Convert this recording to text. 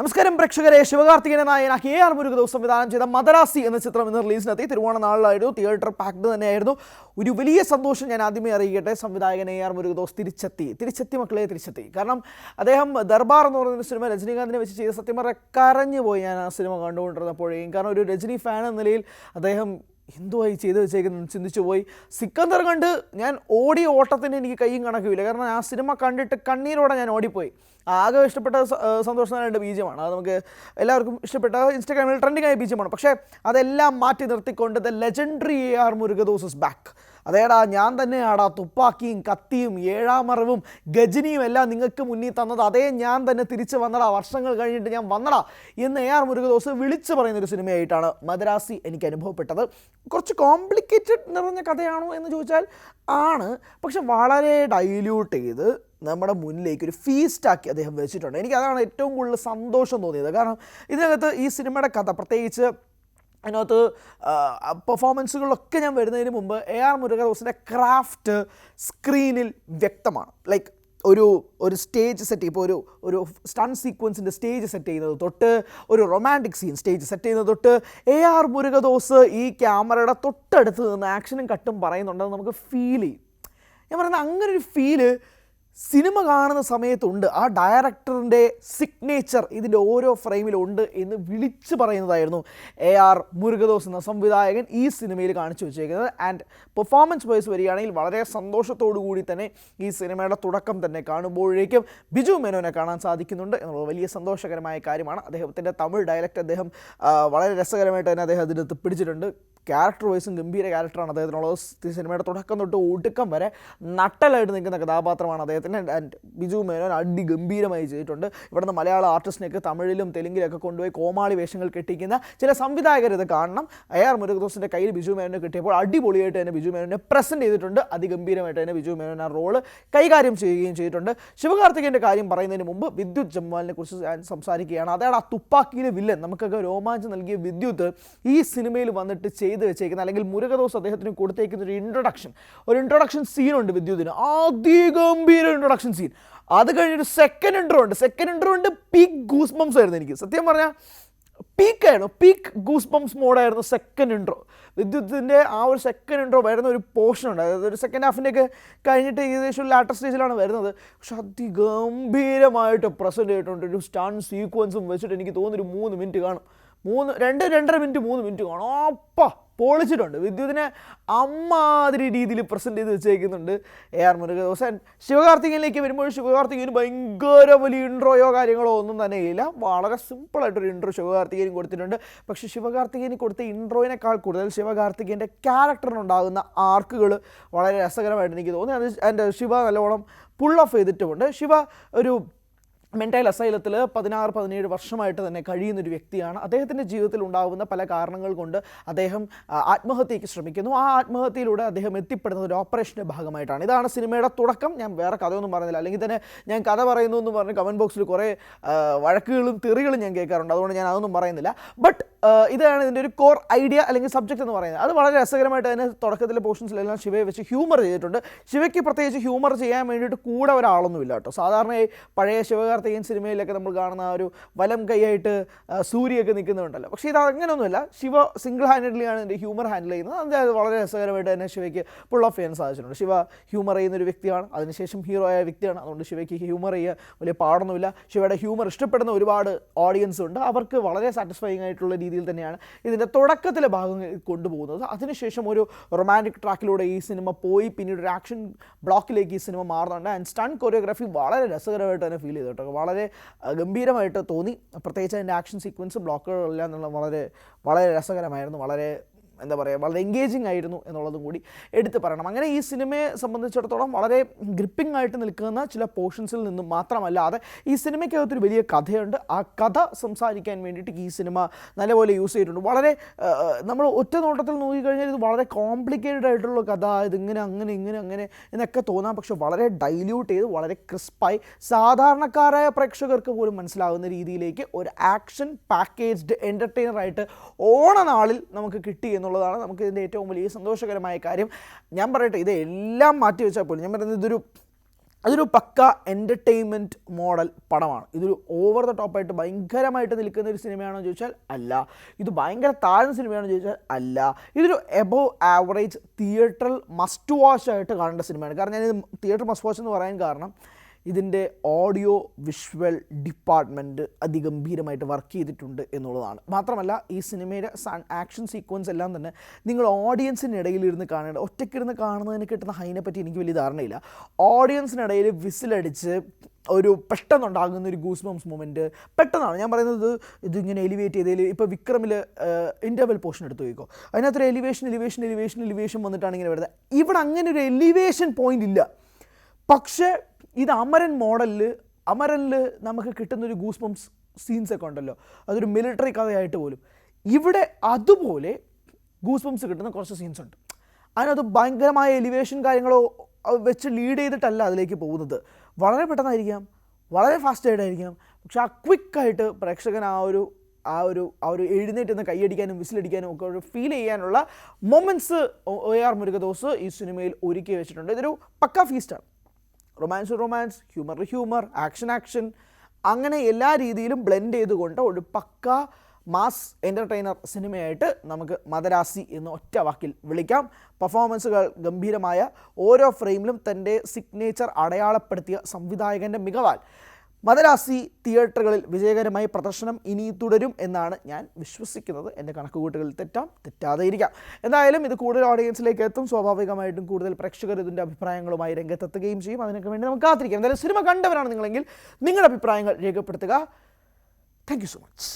നമസ്കാരം പ്രേക്ഷകരെ. ശിവകാർത്തികേയൻ നായന കെ ആർ മുരുകദോസ് സംവിധാനം ചെയ്ത മദരാസി എന്ന ചിത്രം ഇന്ന് റിലീസിനെത്തി തിരുവോണ നാളിലായിരുന്നു. തിയേറ്റർ പാക്ഡ് തന്നെയായിരുന്നു. ഒരു വലിയ സന്തോഷം ഞാൻ ആദ്യമേ അറിയിക്കട്ടെ. സംവിധായകൻ എ ആർ മുരുകദോസ് തിരിച്ചെത്തി. തിരിച്ചെത്തി മക്കളെ തിരിച്ചെത്തി. കാരണം അദ്ദേഹം ദർബാർ എന്ന് പറയുന്ന സിനിമ രജനീകാന്തിനെ വെച്ച് ചെയ്ത സത്യം പറഞ്ഞ കരഞ്ഞു പോയി ഞാൻ ആ സിനിമ കണ്ടുകൊണ്ടിരുന്നപ്പോഴേക്കും. കാരണം ഒരു രജനി ഫാൻ എന്ന നിലയിൽ അദ്ദേഹം എന്തുവായി ചെയ്ത് വെച്ചേക്കുന്നത് ചിന്തിച്ചു പോയി. സിക്കന്ദർ കണ്ട് ഞാൻ ഓടി ഓട്ടത്തിന് എനിക്ക് കൈയും കണക്കില്ല കാരണം ആ സിനിമ കണ്ടിട്ട് കണ്ണീരോടെ ഞാൻ ഓടിപ്പോയി. ആകെ ഇഷ്ടപ്പെട്ട സന്തോഷം നാരായണന്റെ ബീജമാണ്. അത് നമുക്ക് എല്ലാവർക്കും ഇഷ്ടപ്പെട്ട ഇൻസ്റ്റാഗ്രാമിൽ ട്രെൻഡിങ് ആയ ബീജമാണ്. പക്ഷേ അതെല്ലാം മാറ്റി നിർത്തിക്കൊണ്ട് the legendary A R Murugadoss back അതേടാ ഞാൻ തന്നെയാടാ തുപ്പാക്കിയും കത്തിയും ഏഴാമറവും ഗജനിയും എല്ലാം നിങ്ങൾക്ക് മുന്നിൽ തന്നത്. അതേ ഞാൻ തന്നെ തിരിച്ചു വന്നടാ വർഷങ്ങൾ കഴിഞ്ഞിട്ട് ഞാൻ വന്നടാ എന്ന് എ ആർ മുരുകദോസ് വിളിച്ചു പറയുന്ന ഒരു സിനിമയായിട്ടാണ് മദ്രാസി എനിക്ക് അനുഭവപ്പെട്ടത്. കുറച്ച് കോംപ്ലിക്കേറ്റഡ് നിറഞ്ഞ കഥയാണോ എന്ന് ചോദിച്ചാൽ ആണ്. പക്ഷെ വളരെ ഡൈല്യൂട്ട് ചെയ്ത് നമ്മുടെ മുന്നിലേക്ക് ഒരു ഫീസ്റ്റാക്കി അദ്ദേഹം വെച്ചിട്ടുണ്ട്. എനിക്ക് അതാണ് ഏറ്റവും കൂടുതൽ സന്തോഷം തോന്നിയത്. കാരണം ഇതിനകത്ത് ഈ സിനിമയുടെ കഥ പ്രത്യേകിച്ച് അതിനകത്ത് പെർഫോമൻസുകളിലൊക്കെ ഞാൻ വരുന്നതിന് മുമ്പ് എ ആർ മുരുകദോസിന്റെ ക്രാഫ്റ്റ് സ്ക്രീനിൽ വ്യക്തമാണ്. ലൈക്ക് ഒരു ഒരു സ്റ്റേജ് സെറ്റ് ഇപ്പോൾ ഒരു ഒരു സ്റ്റൺ സീക്വൻസിന്റെ സ്റ്റേജ് സെറ്റ് ചെയ്യുന്നത് തൊട്ട് ഒരു റൊമാന്റിക് സീൻ സ്റ്റേജ് സെറ്റ് ചെയ്യുന്നത് തൊട്ട് എ ആർ മുരുകദോസ് ഈ ക്യാമറയുടെ തൊട്ടടുത്ത് നിന്ന് ആക്ഷനും കട്ടും പറയുന്നുണ്ടെന്ന് നമുക്ക് ഫീൽ ചെയ്യും. ഞാൻ പറയുന്നത് അങ്ങനെ ഒരു ഫീൽ സിനിമ കാണുന്ന സമയത്തുണ്ട്. ആ ഡയറക്ടറിന്റെ സിഗ്നേച്ചർ ഇതിന്റെ ഓരോ ഫ്രെയിമിലുണ്ട് എന്ന് വിളിച്ചു പറയുന്നതായിരുന്നു എ ആർ മുരുകദോസ് എന്ന സംവിധായകൻ ഈ സിനിമയിൽ കാണിച്ചു വെച്ചേക്കുന്നത്. ആൻഡ് പെർഫോമൻസ് വൈസ് വരികയാണെങ്കിൽ വളരെ സന്തോഷത്തോടു കൂടി തന്നെ ഈ സിനിമയുടെ തുടക്കം തന്നെ കാണുമ്പോഴേക്കും ബിജു മേനോനെ കാണാൻ സാധിക്കുന്നുണ്ട് എന്നുള്ളത് വലിയ സന്തോഷകരമായ കാര്യമാണ്. അദ്ദേഹത്തിന്റെ തമിഴ് ഡയലക്റ്റ് അദ്ദേഹം വളരെ രസകരമായിട്ട് തന്നെ അദ്ദേഹം അതിനകത്ത് പിടിച്ചിട്ടുണ്ട്. ക്യാരക്ടർ വൈസും ഗംഭീര ക്യാരക്ടറാണ് അദ്ദേഹത്തിനുള്ളത് സിനിമയുടെ തുടക്കം തൊട്ട് ഒടുക്കം വരെ നട്ടലായിട്ട് നിൽക്കുന്ന കഥാപാത്രമാണ് അദ്ദേഹത്തിന്. ആൻഡ് ബിജു മേനോൻ അടി ഗംഭീരമായി ചെയ്തിട്ടുണ്ട്. ഇവിടുന്ന് മലയാള ആർട്ടിസ്റ്റിനെയൊക്കെ തമിഴിലും തെലുങ്കിലൊക്കെ കൊണ്ടുപോയി കോമാളി വേഷങ്ങൾ കെട്ടിക്കുന്ന ചില സംവിധായകർ ഇത് കാണണം. എ ആർ മുരുകദോസിന്റെ കയ്യിൽ ബിജു മേനോനെ കിട്ടിയപ്പോൾ അടിപൊളിയായിട്ട് തന്നെ ബിജു മേനോനെ പ്രസന്റ് ചെയ്തിട്ടുണ്ട്. അതിഗംഭീരമായിട്ട് തന്നെ ബിജു മേനോൻ ആ റോൾ കൈകാര്യം ചെയ്യുകയും ചെയ്തിട്ടുണ്ട്. ശിവകാർത്തികന്റെ കാര്യം പറയുന്നതിന് മുമ്പ് വിദ്യുത് ജമ്മാലിനെ കുറിച്ച് ഞാൻ സംസാരിക്കുകയാണ്. അതാണ് ആ തുപ്പാക്കിയിലെ വില്ലൻ നമുക്കൊക്കെ രോമാഞ്ചം നൽകിയ വിദ്യുത് ഈ സിനിമയിൽ വന്നിട്ട് ചെയ്തു വെച്ചേക്കുന്ന അല്ലെങ്കിൽ മുരുകദോസ് അദ്ദേഹത്തിന് കൊടുത്തേക്കുന്ന ഒരു ഇൻട്രൊഡക്ഷൻ ഒരു ഇൻട്രൊഡക്ഷൻ സീനുണ്ട് വിദ്യുതിന്. അതിഗംഭീര ഇൻട്രൊഡക്ഷൻ സീൻ അത് കഴിഞ്ഞൊരു സെക്കൻഡ് ഇൻട്രോ ഉണ്ട്. സെക്കൻഡ് ഇൻട്രോ ഉണ്ട് പീക്ക് ഗൂസ് ബംസ് ആയിരുന്നു എനിക്ക്. സത്യം പറഞ്ഞാൽ പീക്ക് പീക്കായിരുന്നു പീക്ക് ഗൂസ് ബംസ് മോഡായിരുന്നു സെക്കൻഡ് ഇൻട്രോ വിദ്യുത്തിന്റെ ആ ഒരു സെക്കൻഡ് ഇൻട്രോ വരുന്ന ഒരു പോർഷൻ ഉണ്ട്. അതായത് ഒരു സെക്കൻഡ് ഹാഫിന്റെയൊക്കെ കഴിഞ്ഞിട്ട് ഏകദേശം ലാറ്റർ സ്റ്റേജിലാണ് വരുന്നത്. പക്ഷെ അതിഗംഭീരമായിട്ട് പ്രസന്റ് ചെയ്തിട്ടുണ്ട്. ഒരു സ്റ്റാൻ സീക്വൻസും വെച്ചിട്ട് എനിക്ക് തോന്നുന്നൊരു മൂന്ന് മിനിറ്റ് കാണും. മൂന്ന് രണ്ട് രണ്ടര മിനിറ്റ് മൂന്ന് മിനിറ്റ് കാണും. അപ്പ പൊളിച്ചിട്ടുണ്ട്. വിദ്യുതിനെ അമ്മാതിരി രീതിയിൽ പ്രസന്റ് ചെയ്ത് വെച്ചേക്കുന്നുണ്ട് എ ആർ മുരുകദോസൻ. ആൻഡ് ശിവകാർത്തികനിലേക്ക് വരുമ്പോൾ ശിവകാർത്തികന് ഭയങ്കര വലിയ ഇൻട്രോയോ കാര്യങ്ങളോ ഒന്നും തന്നെ ഇല്ല. വളരെ സിമ്പിളായിട്ടൊരു ഇൻട്രോ ശിവകാർത്തികന് കൊടുത്തിട്ടുണ്ട്. പക്ഷേ ശിവകാർത്തികന് കൊടുത്ത ഇൻട്രോയിനേക്കാൾ കൂടുതൽ ശിവകാർത്തികന്റെ ക്യാരക്ടറിനുണ്ടാകുന്ന ആർക്കുകൾ വളരെ രസകരമായിട്ട് എനിക്ക് തോന്നി. അത് എന്റെ ശിവ നല്ലോണം പുൾ ഓഫ് ചെയ്തിട്ടുമുണ്ട്. ശിവ ഒരു മെന്റൽ അസൈലത്തിൽ പതിനാറ് പതിനേഴ് വർഷമായിട്ട് തന്നെ കഴിയുന്ന ഒരു വ്യക്തിയാണ്. അദ്ദേഹത്തിന്റെ ജീവിതത്തിൽ ഉണ്ടാകുന്ന പല കാരണങ്ങൾ കൊണ്ട് അദ്ദേഹം ആത്മഹത്യയ്ക്ക് ശ്രമിക്കുന്നു. ആ ആത്മഹത്യയിലൂടെ അദ്ദേഹം എത്തിപ്പെടുന്ന ഒരു ഓപ്പറേഷന്റെ ഭാഗമായിട്ടാണ്. ഇതാണ് സിനിമയുടെ തുടക്കം. ഞാൻ വേറെ കഥയൊന്നും പറഞ്ഞില്ല. അല്ലെങ്കിൽ തന്നെ ഞാൻ കഥ പറയുന്നു എന്ന് പറഞ്ഞ് കമന്റ് ബോക്സിൽ കുറേ വഴക്കുകളും തെറികളും ഞാൻ കേൾക്കാറുണ്ട്. അതുകൊണ്ട് ഞാൻ അതൊന്നും പറയുന്നില്ല. ബട്ട് ഇതാണ് ഇതിന്റെ ഒരു കോർ ഐഡിയ അല്ലെങ്കിൽ സബ്ജക്റ്റ് എന്ന് പറയുന്നത്. അത് വളരെ രസകരമായിട്ട് തന്നെ തുടക്കത്തിലെ പോർഷൻസിലെല്ലാം ശിവയെ വെച്ച് ഹ്യൂമർ ചെയ്തിട്ടുണ്ട്. ശിവയ്ക്ക് പ്രത്യേകിച്ച് ഹ്യൂമർ ചെയ്യാൻ വേണ്ടിയിട്ട് കൂടെ ഒരാളൊന്നുമില്ല കേട്ടോ. സാധാരണയായി പഴയ ശിവകാർത്തികൻ സിനിമയിലൊക്കെ നമ്മൾ കാണുന്ന ആ ഒരു വലം കൈയായിട്ട് സൂര്യയൊക്കെ നിൽക്കുന്നുണ്ടല്ലോ പക്ഷേ ഇത് അങ്ങനെയൊന്നുമില്ല ശിവ സിംഗിൾ ഹാൻഡിലാണ് ഇതിന്റെ ഹ്യൂമർ ഹാൻഡിൽ ചെയ്യുന്നത്. അത് വളരെ രസകരമായിട്ട് തന്നെ ശിവയ്ക്ക് പുൾ ഓഫ് ചെയ്യാൻ സാധിച്ചിട്ടുണ്ട്. ശിവ ഹ്യൂമർ ചെയ്യുന്ന ഒരു വ്യക്തിയാണ്. അതിനുശേഷം ഹീറോ ആയ വ്യക്തിയാണ്. അതുകൊണ്ട് ശിവയ്ക്ക് ഹ്യൂമർ ചെയ്യുക വലിയ പാടൊന്നുമില്ല. ശിവയുടെ ഹ്യൂമർ ഇഷ്ടപ്പെടുന്ന ഒരുപാട് ഓഡിയൻസ് ഉണ്ട്. അവർക്ക് വളരെ സാറ്റിസ്ഫൈങ് ആയിട്ടുള്ള രീതിയിൽ തന്നെയാണ് ഇതിന്റെ തുടക്കത്തിലെ ഭാഗം കൊണ്ടുപോകുന്നത്. അതിനുശേഷം ഒരു റൊമാന്റിക് ട്രാക്കിലൂടെ ഈ സിനിമ പോയി. പിന്നീട് ഒരു ആക്ഷൻ ബ്ലോക്കിലേക്ക് ഈ സിനിമ മാറുന്നുണ്ട്. ആൻഡ് സ്റ്റൺ കൊറിയോഗ്രാഫി വളരെ രസകരമായിട്ട് തന്നെ ഫീൽ ചെയ്തു കേട്ടോ. വളരെ ഗംഭീരമായിട്ട് തോന്നി. പ്രത്യേകിച്ച് അതിന്റെ ആക്ഷൻ സീക്വൻസ് ബ്ലോക്കുകളെല്ലാം എന്നുള്ള വളരെ വളരെ രസകരമായിരുന്നു. വളരെ എന്താ പറയുക വളരെ എൻഗേജിങ് ആയിരുന്നു എന്നുള്ളതും കൂടി എടുത്തു പറയണം. അങ്ങനെ ഈ സിനിമയെ സംബന്ധിച്ചിടത്തോളം വളരെ ഗ്രിപ്പിംഗ് ആയിട്ട് നിൽക്കുന്ന ചില പോർഷൻസിൽ നിന്നും മാത്രമല്ലാതെ ഈ സിനിമയ്ക്കകത്തൊരു വലിയ കഥയുണ്ട്. ആ കഥ സംസാരിക്കാൻ വേണ്ടിയിട്ട് ഈ സിനിമ നല്ലപോലെ യൂസ് ചെയ്തിട്ടുണ്ട്. വളരെ നമ്മൾ ഒറ്റ നോട്ടത്തിൽ നോക്കിക്കഴിഞ്ഞാൽ ഇത് വളരെ കോംപ്ലിക്കേറ്റഡ് ആയിട്ടുള്ള കഥ. ഇതിങ്ങനെ അങ്ങനെ ഇങ്ങനെ അങ്ങനെ എന്നൊക്കെ തോന്നാം. പക്ഷെ വളരെ ഡൈല്യൂട്ട് ചെയ്ത് വളരെ ക്രിസ്പായി സാധാരണക്കാരായ പ്രേക്ഷകർക്ക് പോലും മനസ്സിലാകുന്ന രീതിയിലേക്ക് ഒരു ആക്ഷൻ പാക്കേജ്ഡ് എന്റർടൈനർ ആയിട്ട് ഓണനാളിൽ നമുക്ക് കിട്ടി എന്നുള്ളതാണ് നമുക്ക് ഇതിന്റെ ഏറ്റവും വലിയ സന്തോഷകരമായ കാര്യം. ഞാൻ പറയട്ടെ ഇതെല്ലാം മാറ്റി വെച്ചാൽ പോലും ഞാൻ പറയുന്നത് ഇതൊരു അതൊരു പക്ക എന്റർടൈൻമെന്റ് മോഡൽ പടമാണ്. ഇതൊരു ഓവർ ദ ടോപ്പായിട്ട് ഭയങ്കരമായിട്ട് നിൽക്കുന്ന ഒരു സിനിമയാണോ എന്ന് ചോദിച്ചാൽ അല്ല. ഇത് ഭയങ്കര താഴ്ന്ന സിനിമയാണോ എന്ന് ചോദിച്ചാൽ അല്ല. ഇതൊരു എബോവ് ആവറേജ് തിയേറ്ററിൽ മസ്റ്റ് വാച്ച് ആയിട്ട് കാണേണ്ട സിനിമയാണ്. കാരണം ഞാൻ തിയേറ്റർ മസ്റ്റ് വാച്ച് എന്ന് പറയാൻ കാരണം ഇതിന്റെ ഓഡിയോ വിഷ്വൽ ഡിപ്പാർട്ട്മെന്റ് അതിഗംഭീരമായിട്ട് വർക്ക് ചെയ്തിട്ടുണ്ട് എന്നുള്ളതാണ്. മാത്രമല്ല ഈ സിനിമയുടെ ആക്ഷൻ സീക്വൻസ് എല്ലാം തന്നെ നിങ്ങൾ ഓഡിയൻസിനിടയിലിരുന്ന് കാണേണ്ട ഒറ്റയ്ക്കിരുന്ന് കാണുന്നതിന് കിട്ടുന്ന ഹൈനെ പറ്റി എനിക്ക് വലിയ ധാരണയില്ല. ഓഡിയൻസിനിടയിൽ വിസിലടിച്ച് ഒരു പെട്ടെന്നുണ്ടാകുന്ന ഒരു ഗൂസ് ബംസ് മൂമെന്റ് പെട്ടെന്നാണ്. ഞാൻ പറയുന്നത് ഇതിങ്ങനെ എലിവേറ്റ് ചെയ്തതിൽ ഇപ്പോൾ വിക്രമിൽ ഇന്റർവെൽ പോർഷൻ എടുത്ത് നോക്കിക്കോ അതിനകത്തൊരു എലിവേഷൻ എലിവേഷൻ എലിവേഷൻ എലിവേഷൻ വന്നിട്ടാണ് ഇങ്ങനെ വരുന്നത്. ഇവിടെ അങ്ങനെ ഒരു എലിവേഷൻ പോയിന്റ് ഇല്ല. പക്ഷേ ഇത് അമരൻ മോഡലിൽ അമരനിൽ നമുക്ക് കിട്ടുന്നൊരു ഗൂസ് ബംസ് സീൻസ് ഒക്കെ ഉണ്ടല്ലോ. അതൊരു മിലിറ്ററി കഥയായിട്ട് പോലും. ഇവിടെ അതുപോലെ ഗൂസ് ബംസ് കിട്ടുന്ന കുറച്ച് സീൻസ് ഉണ്ട്. അതിനകത്ത് ഭയങ്കരമായ എലിവേഷൻ കാര്യങ്ങളോ വെച്ച് ലീഡ് ചെയ്തിട്ടല്ല അതിലേക്ക് പോകുന്നത്. വളരെ പെട്ടെന്നായിരിക്കാം വളരെ ഫാസ്റ്റ് ആയിട്ടായിരിക്കാം. പക്ഷെ ആ ക്വിക്കായിട്ട് പ്രേക്ഷകൻ ആ ഒരു ആ ഒരു ആ ഒരു എഴുന്നേറ്റ് നിന്ന് കൈയടിക്കാനും വിസിലടിക്കാനും ഒക്കെ ഒരു ഫീൽ ചെയ്യാനുള്ള മൊമെന്റ്സ് ഒ ആർ മുരുകദോസ് ഈ സിനിമയിൽ ഒരുക്കി വെച്ചിട്ടുണ്ട്. ഇതൊരു പക്ക ഫീസ്റ്റാണ് romance romance humour humour action action അങ്ങനെ എല്ലാ രീതിയിലും ബ്ലെൻഡ് ചെയ്തുകൊണ്ട് ഒരു പക്ക മാസ് എന്റർടൈനർ സിനിമയായിട്ട് നമുക്ക് മദരാസി എന്ന ഒറ്റ വാക്കിൽ വിളിക്കാം. പെർഫോമൻസുകൾ ഗംഭീരമായ ഓരോ ഫ്രെയിമിലും തന്റെ സിഗ്നേച്ചർ അടയാളപ്പെടുത്തിയ സംവിധായകന്റെ മികവാൽ. മദരാസി തിയേറ്ററുകളിൽ വിജയകരമായി പ്രദർശനം ഇനി തുടരും എന്നാണ് ഞാൻ വിശ്വസിക്കുന്നത്. എന്റെ കണക്കുകൂട്ടുകളിൽ തെറ്റാം തെറ്റാതെ ഇരിക്കാം എന്തായാലും ഇത് കൂടുതൽ ഓഡിയൻസിലേക്ക് എത്തും. സ്വാഭാവികമായിട്ടും കൂടുതൽ പ്രേക്ഷകർ ഇതിന്റെ അഭിപ്രായങ്ങളുമായി രംഗത്തെത്തുകയും ചെയ്യും. അതിനൊക്കെ വേണ്ടി നമുക്ക് കാത്തിരിക്കാം. എന്തായാലും സിനിമ കണ്ടവരാണ് നിങ്ങളെങ്കിൽ നിങ്ങളുടെ അഭിപ്രായങ്ങൾ രേഖപ്പെടുത്തുക. Thank so much